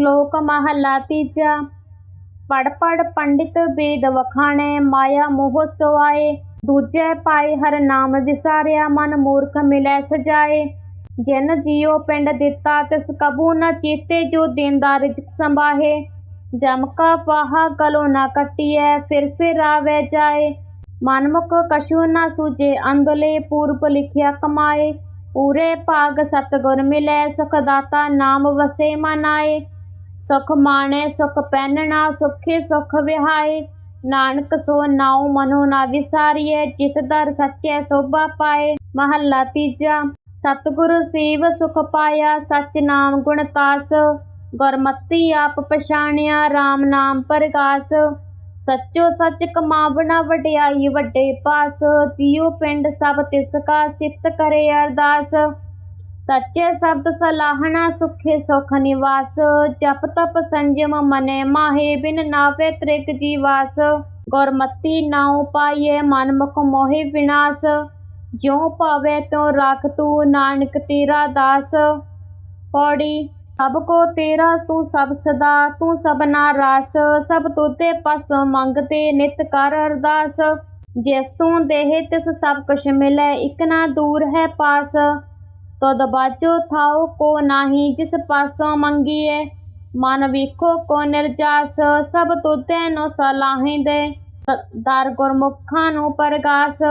ਸ਼ਲੋਕ ਮਹਲਾ ਤੀਜਾ। ਪੜ ਪੜ ਪੰਡਿਤ ਵੇਦ ਵਖਾਣੇ, ਮਾਇਆ ਮੋਹ ਸਵਾਏ ਦੂਜੇ ਪਾਏ ਹਰ ਨਾਮ ਵਿਸਾਰਿਆ, ਮਨ ਮੂਰਖ ਮਿਲੈ ਸਜਾਏ। ਜਿਨ ਜੀਉ ਪਿੰਡ ਦਿੱਤਾ, ਤਿਸ ਕਬੂ ਨ ਚੀਤੇ, ਜੋ ਦੇਂਦਾ ਰਿਜਕ ਸੰਭਾਹੇ। ਜਮ ਕਾ ਪਾਹਾ ਗਲੋ ਨ ਕੱਟਿਐ, ਫਿਰ ਫਿਰ ਆਵੇ ਜਾਏ। ਮਨਮੁਖ ਕਸ਼ੂ ਨਾ ਸੂਝੇ, ਅੰਦਲੇ ਪੂਰਬ ਲਿਖਿਆ ਕਮਾਏ। ਪੂਰੇ ਭਾਗ ਸਤਿਗੁਰ ਮਿਲੈ, ਸੁਖ ਦਾਤਾ ਨਾਮ ਵਸੇ ਮਨਾਏ। ਸੁਖ ਮਾਣੈ, ਸੁਖ ਪਹਿਨਣਾ, ਸੁਖੇ ਸੁਖ ਵਿਹਾਏ। ਨਾਨਕ ਸੋ ਨਾਉ ਮਨੋ ਨਾ ਵਿਸਾਰੀਐ, ਜਿਤ ਦਰ ਸੱਚੈ ਸੋਭਾ ਪਾਏ। ਮਹੱਲਾ ਤੀਜਾ, ਸਤਿਗੁਰ ਸੇਵ ਸੁਖ ਪਾਇਆ, ਸਚ ਨਾਮ ਗੁਣ ਤਾਸ। ਗੁਰਮਤੀ ਆਪ ਪਛਾਣਿਆ RAM ਨਾਮ ਪ੍ਰਗਾਸ। ਸੱਚੋ ਸੱਚ ਕਮਾਵਣਾ ਵਡਿਆਈ ਵੱਡੇ ਪਾਸ। ਜੀਉ ਪਿੰਡ ਸਭ ਤਿਸ ਕਾ ਸਿੱਤ ਕਰੇ ਅਰਦਾਸ। ਸੱਚੇ ਸ਼ਬਦ ਸਲਾਹਣਾ, ਸੁਖੇ ਸੁਖ ਨਿਵਾਸ, ਜਪ ਤਪ ਸੰਜਮ ਮਨੇ ਮਾਹੇ, ਬਿਨ ਨਾਵੇ ਤ੍ਰਿਗ ਜੀਵਾਸ ਗੁਰਮਤੀ ਨਾਉ ਪਾਈਏ ਮਨ ਮੁਖ ਮੋਹਿ ਵਿਨਾਸ਼। ਜਿਉ ਭਾਵੇ ਤਿਉ ਰਾਖ ਤੂੰ ਨਾਨਕ ਤੇਰਾ ਦਾਸ। ਪੌੜੀ, ਸਭ ਕੋ ਤੇਰਾ ਤੂੰ ਸਭ ਸਦਾ, ਤੂੰ ਸਭਨਾ ਰਾਸ। ਸਭ ਤੁਤੇ ਪਸ ਮੰਗਤੇ ਨਿਤ ਕਰ ਅਰਦਾਸ। ਜਿਸ ਤੂੰ ਦੇਹ ਤਿਸ ਸਭ ਕੁਛ ਮਿਲੈ, ਇਕ ਨਾ ਦੂਰ ਹੈ ਪਾਸ। ਤਦ ਬਾਜੋ ਥਾਉ ਕੋ ਨਾਹੀ, ਜਿਸ ਪਾਸੋਂ ਮੰਗੀਏ ਮਨ ਵੇਖੋ ਕੋ ਨਿਰਜਾਸ, ਸਭ ਤੁਤੇ ਨੋ ਸਲਾਹੀ ਦੇ, ਦਰ ਗੁਰਮੁਖਾਂ ਨੂੰ ਪਰਗਾਸ।